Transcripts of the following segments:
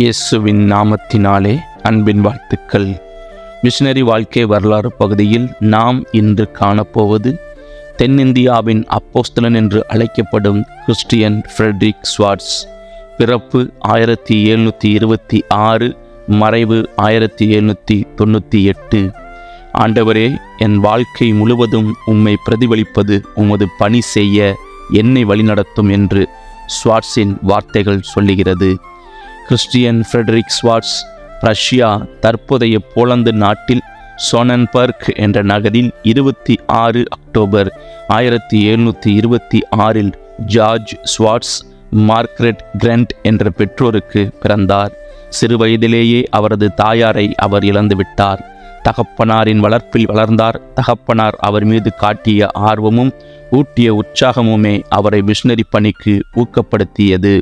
இயேசுவின் நாமத்தினாலே அன்பின் வாழ்த்துக்கள். மிஷினரி வாழ்க்கை வரலாறு பகுதியில் நாம் இன்று காணப்போவது தென்னிந்தியாவின் அப்போஸ்தலன் என்று அழைக்கப்படும் கிறிஸ்டியன் ஃப்ரெட்ரிக் ஸ்வாட்ஸ். பிறப்பு ஆயிரத்தி எழுநூற்றி இருபத்தி ஆறு மறைவு ஆயிரத்தி எழுநூற்றி தொண்ணூற்றி எட்டு. ஆண்டவரே என் வாழ்க்கை முழுவதும் உம்மை பிரதிபலிப்பது உமது பணி செய்ய என்னை வழிநடத்தும் என்று ஸ்வாட்ஸின் வார்த்தைகள் சொல்லுகிறது. கிறிஸ்டியன் ஃப்ரெட்ரிக் ஸ்வாட்ஸ் ரஷ்யா தற்போதைய போலந்து நாட்டில் சோனன்பர்க் என்ற நகரில் இருபத்தி ஆறு அக்டோபர் ஆயிரத்தி எழுநூற்றி இருபத்தி ஆறில் ஜார்ஜ் ஸ்வாட்ஸ் மார்க்ரெட் கிரண்ட் என்ற பெற்றோருக்கு பிறந்தார். சிறு வயதிலேயே அவரது தாயாரை அவர் இழந்துவிட்டார். தகப்பனாரின் வளர்ப்பில் வளர்ந்தார். தகப்பனார் அவர் மீது காட்டிய ஆர்வமும் ஊட்டிய உற்சாகமுமே அவரை மிஷினரி பணிக்கு ஊக்கப்படுத்தியது.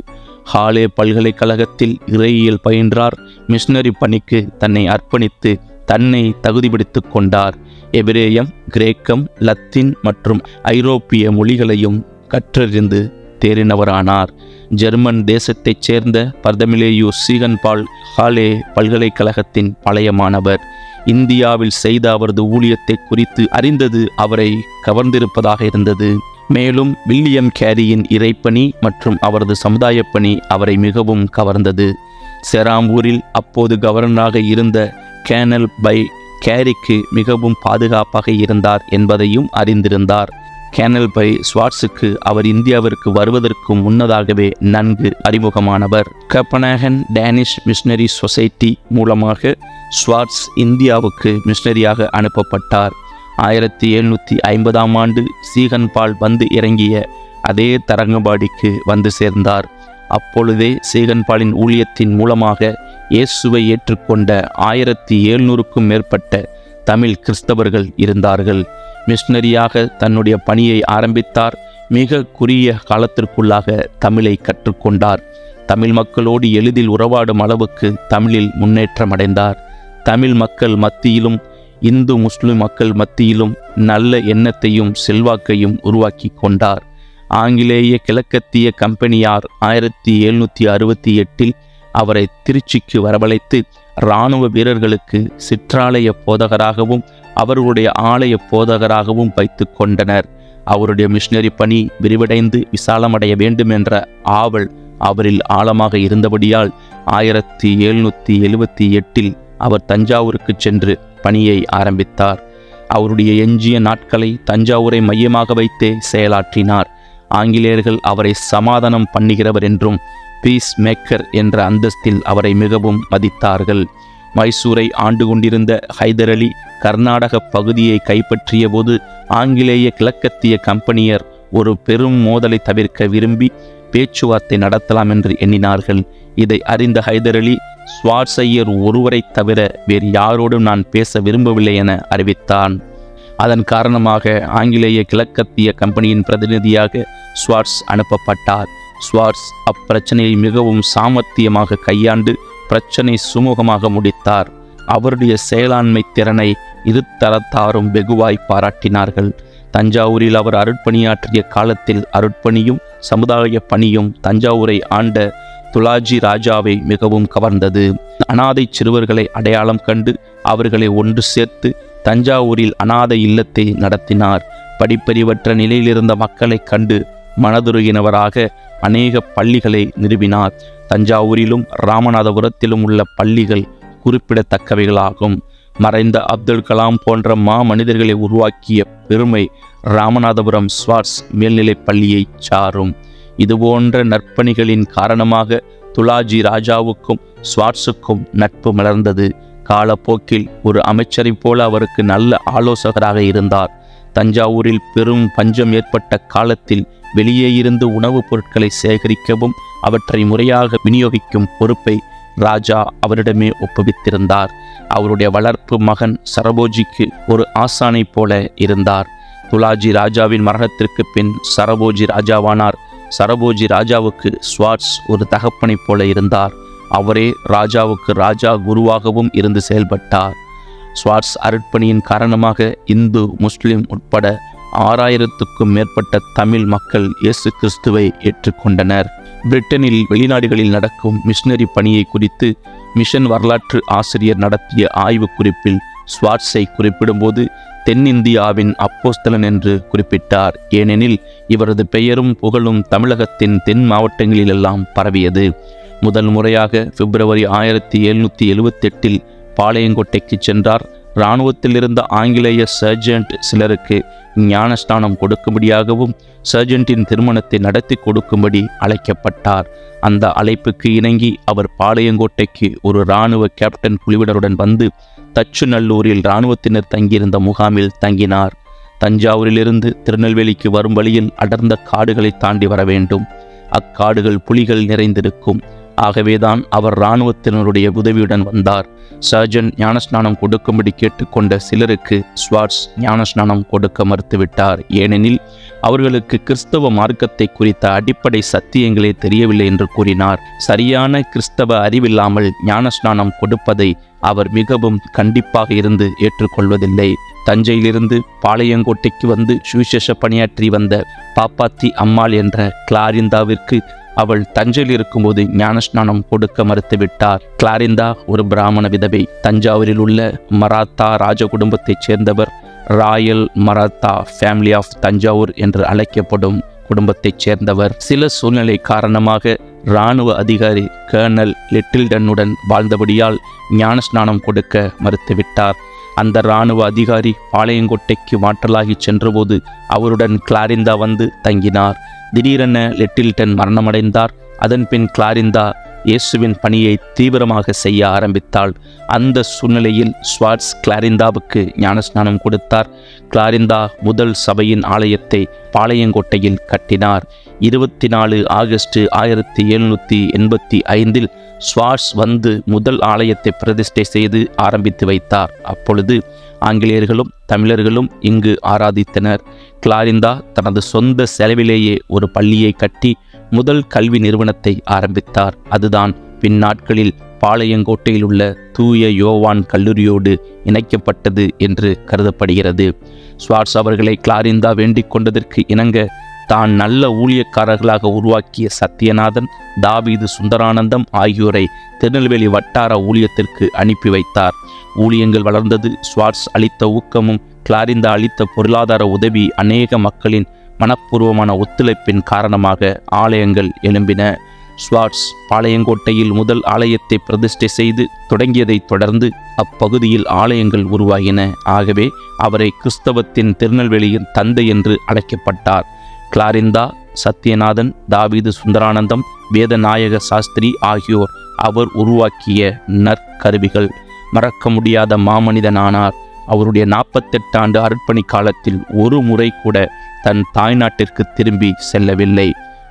ஹாலே பல்கலைக்கழகத்தில் இறையியல் பயின்றார். மிஷனரி பணிக்கு தன்னை அர்ப்பணித்து தன்னை தகுதிப்படுத்தி கொண்டார். எபிரேயம் கிரேக்கம் லத்தீன் மற்றும் ஐரோப்பிய மொழிகளையும் கற்றறிந்து தேறினவரானார். ஜெர்மன் தேசத்தைச் சேர்ந்த பர்தமிலேயு சீகன்பால் ஹாலே பல்கலைக்கழகத்தின் பழைய மாணவர். இந்தியாவில் செய்த அவரது ஊழியத்தை குறித்து அறிந்தது அவரை கவர்ந்திருப்பதாக இருந்தது. மேலும் வில்லியம் கேரியின் இறைப்பணி மற்றும் அவரது சமுதாய பணி அவரை மிகவும் கவர்ந்தது. செராம்பூரில் அப்போது கவர்னராக இருந்த கேனல் பை கேரிக்கு மிகவும் பாதுகாப்பாக இருந்தார் என்பதையும் அறிந்திருந்தார். கேனல் பை ஸ்வாட்ஸுக்கு அவர் இந்தியாவிற்கு வருவதற்கு முன்னதாகவே நன்கு அறிமுகமானவர். கப்பனகன் டேனிஷ் மிஷனரி சொசைட்டி மூலமாக ஸ்வாட்ஸ் இந்தியாவுக்கு மிஷனரியாக அனுப்பப்பட்டார். ஆயிரத்தி எழுநூற்றி ஐம்பதாம் ஆண்டு சீகன்பால் வந்து இறங்கிய அதே தரங்கம்பாடிக்கு வந்து சேர்ந்தார். அப்பொழுதே சீகன்பாலின் ஊழியத்தின் மூலமாக இயேசுவை ஏற்றுக்கொண்ட ஆயிரத்தி எழுநூறுக்கும் மேற்பட்ட தமிழ் கிறிஸ்தவர்கள் இருந்தார்கள். மிஷினரியாக தன்னுடைய பணியை ஆரம்பித்தார். மிக குறுகிய காலத்திற்குள்ளாக தமிழை கற்றுக்கொண்டார். தமிழ் மக்களோடு எளிதில் உறவாடும் அளவுக்கு தமிழில் முன்னேற்றம் அடைந்தார் தமிழ் மக்கள் மத்தியிலும் இந்து முஸ்லிம் மக்கள் மத்தியிலும் நல்ல எண்ணத்தையும் செல்வாக்கையும் உருவாக்கி கொண்டார். ஆங்கிலேய கிழக்கத்திய கம்பெனியார் ஆயிரத்தி எழுநூற்றி அறுபத்தி எட்டில் அவரை திருச்சிக்கு வரவழைத்து இராணுவ வீரர்களுக்கு சிற்றாலய போதகராகவும் அவர்களுடைய ஆலய போதகராகவும் வைத்து கொண்டனர். அவருடைய மிஷினரி பணி விரிவடைந்து விசாலமடைய வேண்டும் என்ற ஆவல் அவரில் ஆழமாக இருந்தபடியால் ஆயிரத்தி எழுநூற்றி எழுபத்தி எட்டில் அவர் தஞ்சாவூருக்கு சென்று பணியை ஆரம்பித்தார். அவருடைய எஞ்சிய நாட்களை தஞ்சாவூரை மையமாக வைத்தே செயலாற்றினார். ஆங்கிலேயர்கள் அவரை சமாதானம் பண்ணுகிறவர் என்றும் பீஸ் மேக்கர் என்ற அந்தஸ்தில் அவரை மிகவும் மதித்தார்கள். மைசூரை ஆண்டு கொண்டிருந்த ஹைதர் அலி கர்நாடக பகுதியை கைப்பற்றிய போது ஆங்கிலேய கிழக்கத்திய கம்பெனியர் ஒரு பெரும் மோதலை தவிர்க்க விரும்பி பேச்சுவார்த்தை நடத்தலாம் என்று எண்ணினார்கள். இதை அறிந்த ஹைதர் அலி ஸ்வாட்ஸையர் ஒருவரை தவிர வேறு யாரோடும் நான் பேச விரும்பவில்லை என அறிவித்தான். அதன் காரணமாக ஆங்கிலேய கிழக்கத்திய கம்பெனியின் பிரதிநிதியாக ஸ்வாட்ஸ் அனுப்பப்பட்டார். ஸ்வாட்ஸ் அப்பிரச்சனையை மிகவும் சாமர்த்தியமாக கையாண்டு பிரச்சனை சுமூகமாக முடித்தார். அவருடைய செயலாண்மை திறனை இரு தரத்தாரும் வெகுவாய் பாராட்டினார்கள். தஞ்சாவூரில் அவர் அருட்பணியாற்றிய காலத்தில் அருட்பணியும் சமுதாய பணியும் தஞ்சாவூரை ஆண்ட துலாஜி ராஜாவை மிகவும் கவர்ந்தது. அனாதை சிறுவர்களை அடையாளம் கண்டு அவர்களை ஒன்று சேர்த்து தஞ்சாவூரில் அனாதை இல்லத்தை நடத்தினார். படிப்பறிவற்ற நிலையிலிருந்த மக்களைக் கண்டு மனதுருகினவராக அநேக பள்ளிகளை நிறுவினார். தஞ்சாவூரிலும் ராமநாதபுரத்திலும் உள்ள பள்ளிகள் குறிப்பிடத்தக்கவைகளாகும். மறைந்த அப்துல் கலாம் போன்ற மா மனிதர்களை உருவாக்கிய பெருமை ராமநாதபுரம் ஸ்வாட்ஸ் மேல்நிலைப் பள்ளியை சாரும். இதுபோன்ற நற்பணிகளின் காரணமாக துலாஜி ராஜாவுக்கும் ஸ்வாட்ஸுக்கும் நட்பு மலர்ந்தது. காலப்போக்கில் ஒரு அமைச்சரைப் போல அவருக்கு நல்ல ஆலோசகராக இருந்தார். தஞ்சாவூரில் பெரும் பஞ்சம் ஏற்பட்ட காலத்தில் வெளியே இருந்து உணவுப் பொருட்களை சேகரிக்கவும் அவற்றை முறையாக விநியோகிக்கும் பொறுப்பை ராஜா அவரிடமே ஒப்புவித்திருந்தார். அவருடைய வளர்ப்பு மகன் சரபோஜிக்கு ஒரு ஆசானை போல இருந்தார். துலாஜி ராஜாவின் மரணத்திற்கு பின் சரபோஜி ராஜாவானார். சரபோஜி ராஜாவுக்கு ஸ்வாட்ஸ் ஒரு தகப்பனைப் போல இருந்தார். அவரே ராஜாவுக்கு ராஜா குருவாகவும் இருந்து செயல்பட்டார். ஸ்வாட்ஸ் அருட்பணியின் காரணமாக இந்து முஸ்லிம் உட்பட ஆறாயிரத்துக்கும் மேற்பட்ட தமிழ் மக்கள் இயேசு கிறிஸ்துவை ஏற்றுக்கொண்டனர். பிரிட்டனில் வெளிநாடுகளில் நடக்கும் மிஷனரி பணியை குறித்து மிஷன் வரலாற்று ஆசிரியர் நடத்திய ஆய்வு குறிப்பில் ஸ்வாட்ஸை குறிப்பிடும்போது தென்னிந்தியாவின் அப்போஸ்தலன் என்று குறிப்பிட்டார். ஏனெனில் இவரது பெயரும் புகழும் தமிழகத்தின் தென் மாவட்டங்களிலெல்லாம் பரவியது. முதல் முறையாக பிப்ரவரி ஆயிரத்தி எழுநூற்றி எழுவத்தெட்டில் பாளையங்கோட்டைக்கு சென்றார். இராணுவத்தில் இருந்த ஆங்கிலேய சர்ஜென்ட் சிலருக்கு ஞானஸ்தானம் கொடுக்கும்படியாகவும் சர்ஜென்ட்டின் திருமணத்தை நடத்தி கொடுக்கும்படி அழைக்கப்பட்டார். அந்த அழைப்புக்கு இணங்கி அவர் பாளையங்கோட்டைக்கு ஒரு இராணுவ கேப்டன் குழுவினருடன் வந்து தச்சுநல்லூரில் இராணுவத்தினர் தங்கியிருந்த முகாமில் தங்கினார். தஞ்சாவூரிலிருந்து திருநெல்வேலிக்கு வரும் வழியில் அடர்ந்த காடுகளை தாண்டி வர வேண்டும் அக்காடுகள் புலிகள் நிறைந்திருக்கும். ஆகவேதான் அவர் இராணுவத்தினருடைய உதவியுடன் வந்தார். சர்ஜன் ஞானஸ்நானம் கொடுக்கும்படி கேட்டுக்கொண்ட சிலருக்கு ஸ்வாட்ஸ் ஞானஸ்நானம் கொடுக்க மறுத்துவிட்டார். ஏனெனில் அவர்களுக்கு கிறிஸ்தவ மார்க்கத்தை குறித்த அடிப்படை சத்தியங்களே தெரியவில்லை என்று கூறினார். சரியான கிறிஸ்தவ அறிவில்லாமல் ஞானஸ்நானம் கொடுப்பதை அவர் மிகவும் கண்டிப்பாக இருந்து ஏற்றுக்கொள்வதில்லை. தஞ்சையிலிருந்து பாளையங்கோட்டைக்கு வந்து சுவிசேஷ பணியாற்றி வந்த பாப்பாத்தி அம்மாள் என்ற கிளாரிந்தாவிற்கு அவள் தஞ்சையில் இருக்கும்போது ஞானஸ்நானம் கொடுக்க மறுத்துவிட்டார். கிளாரிந்தா ஒரு பிராமண விதவை. தஞ்சாவூரில் உள்ள மராத்தா ராஜ குடும்பத்தைச் சேர்ந்தவர் royal Maratha family of Thanjavur என்று அழைக்கப்படும் குடும்பத்தைச் சேர்ந்தவர். சில சூழ்நிலை காரணமாக இராணுவ அதிகாரி கர்னல் லிட்டில்டனுடன் வாழ்ந்தபடியால் ஞானஸ்நானம் கொடுக்க மறுத்துவிட்டார். அந்த இராணுவ அதிகாரி பாளையங்கோட்டைக்கு மாற்றலாகி சென்றபோது அவருடன் கிளாரிந்தா வந்து தங்கினார். திடீரென லிட்டில்டன் மரணமடைந்தார். அதன்பின் கிளாரிந்தா இயேசுவின் பணியை தீவிரமாக செய்ய ஆரம்பித்தாள். அந்த சூழ்நிலையில் ஸ்வாட்ஸ் கிளாரிந்தாவுக்கு ஞானஸ்நானம் கொடுத்தார். கிளாரிந்தா முதல் சபையின் ஆலயத்தை பாளையங்கோட்டையில் கட்டினார். இருபத்தி நாலு ஆகஸ்ட் ஆயிரத்தி எழுநூற்றி எண்பத்தி ஐந்தில் ஸ்வாட்ஸ் வந்து முதல் ஆலயத்தை பிரதிஷ்டை செய்து ஆரம்பித்து வைத்தார். அப்பொழுது ஆங்கிலேயர்களும் தமிழர்களும் இங்கு ஆராதித்தனர். கிளாரிந்தா தனது சொந்த செலவிலேயே ஒரு பள்ளியை கட்டி முதல் கல்வி நிறுவனத்தை ஆரம்பித்தார். அதுதான் பின்னாட்களில் பாளையங்கோட்டையில் உள்ள தூய யோவான் கல்லூரியோடு இணைக்கப்பட்டது என்று கருதப்படுகிறது. ஸ்வார்ஸ் அவர்களை கிளாரிந்தா வேண்டிக் கொண்டதற்கு இணங்க தான் நல்ல ஊழியக்காரர்களாக உருவாக்கிய சத்யநாதன் தாவீது சுந்தரானந்தம் ஆகியோரை திருநெல்வேலி வட்டார ஊழியத்திற்கு அனுப்பி வைத்தார். ஊழியங்கள் வளர்ந்தது ஸ்வார்ஸ் அளித்த ஊக்கமும் கிளாரிந்தா அளித்த பொருளாதார உதவி அநேக மக்களின் மனப்பூர்வமான ஒத்துழைப்பின் காரணமாக ஆலயங்கள் எழும்பின. ஸ்வாட்ஸ் பாளையங்கோட்டையில் முதல் ஆலயத்தை பிரதிஷ்டை செய்து தொடங்கியதைத் தொடர்ந்து அப்பகுதியில் ஆலயங்கள் உருவாகின. ஆகவே அவரை கிறிஸ்தவத்தின் திருநெல்வேலியின் தந்தை என்று அழைக்கப்பட்டார். கிளாரிந்தா சத்யநாதன் தாவீது சுந்தரானந்தம் வேதநாயக சாஸ்திரி ஆகியோர் அவர் உருவாக்கிய நற்கருவிகள். மறக்க முடியாத மாமனிதனானார். அவருடைய நாற்பத்தெட்டு ஆண்டு அர்ப்பணி காலத்தில் ஒரு முறை கூட தன் தாய்நாட்டிற்கு திரும்பி செல்லவில்லை.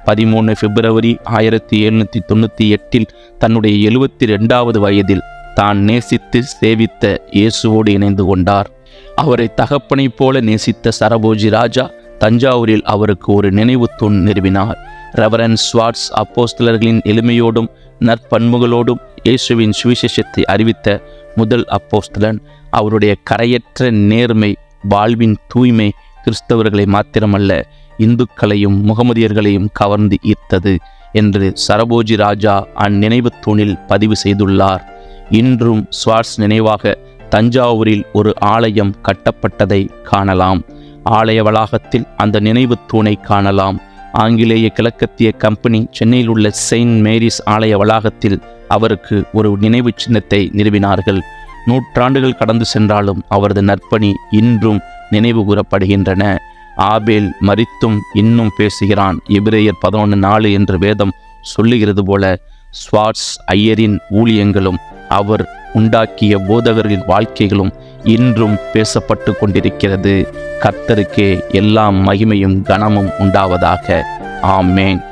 பதிமூணு பிப்ரவரி ஆயிரத்தி எழுநூற்றி தொண்ணூற்றி எட்டில் தன்னுடைய எழுபத்தி ரெண்டாவது வயதில் தான் நேசித்து சேவித்த இயேசுவோடு இணைந்து கொண்டார். அவரை தகப்பனைப் போல நேசித்த சரபோஜி ராஜா தஞ்சாவூரில் அவருக்கு ஒரு நினைவு தூண் நிறுவினார். ரெவரன் ஸ்வாட்ஸ் அப்போஸ்தலர்களின் எளிமையோடும் நற்பண்புகளோடும் இயேசுவின் சுவிசேஷத்தை அறிவித்த முதல் அப்போஸ்தலன் அவருடைய கரையற்ற நேர்மை வாழ்வின் தூய்மை கிறிஸ்தவர்களை மாத்திரமல்ல இந்துக்களையும் முகமதியர்களையும் கவர்ந்து ஈர்த்தது என்று சரபோஜி ராஜா அந்நினைவு தூணில் பதிவு செய்துள்ளார். இன்றும் ஸ்வாட்ஸ் நினைவாக தஞ்சாவூரில் ஒரு ஆலயம் கட்டப்பட்டதை காணலாம். ஆலய வளாகத்தில் அந்த நினைவு தூணை காணலாம். ஆங்கிலேய கிழக்கத்திய கம்பெனி சென்னையில் உள்ள செயின்ட் மேரிஸ் ஆலய வளாகத்தில் அவருக்கு ஒரு நினைவு சின்னத்தை நிறுவினார்கள். நூற்றாண்டுகள் கடந்து சென்றாலும் அவரது நற்பணி இன்றும் நினைவு கூறப்படுகின்றன ஆபேல் மரித்தும் இன்னும் பேசுகிறான். எபிரேயர் பதினொன்று நாலு என்று வேதம் சொல்லுகிறது போல ஸ்வாட்ஸ் ஐயரின் ஊழியங்களும் அவர் உண்டாக்கிய போதகர்களின் வாழ்க்கைகளும் இன்றும் பேசப்பட்டு கொண்டிருக்கிறது. கர்த்தருக்கே எல்லா மகிமையும் கனமும் உண்டாவதாக. ஆமேன்.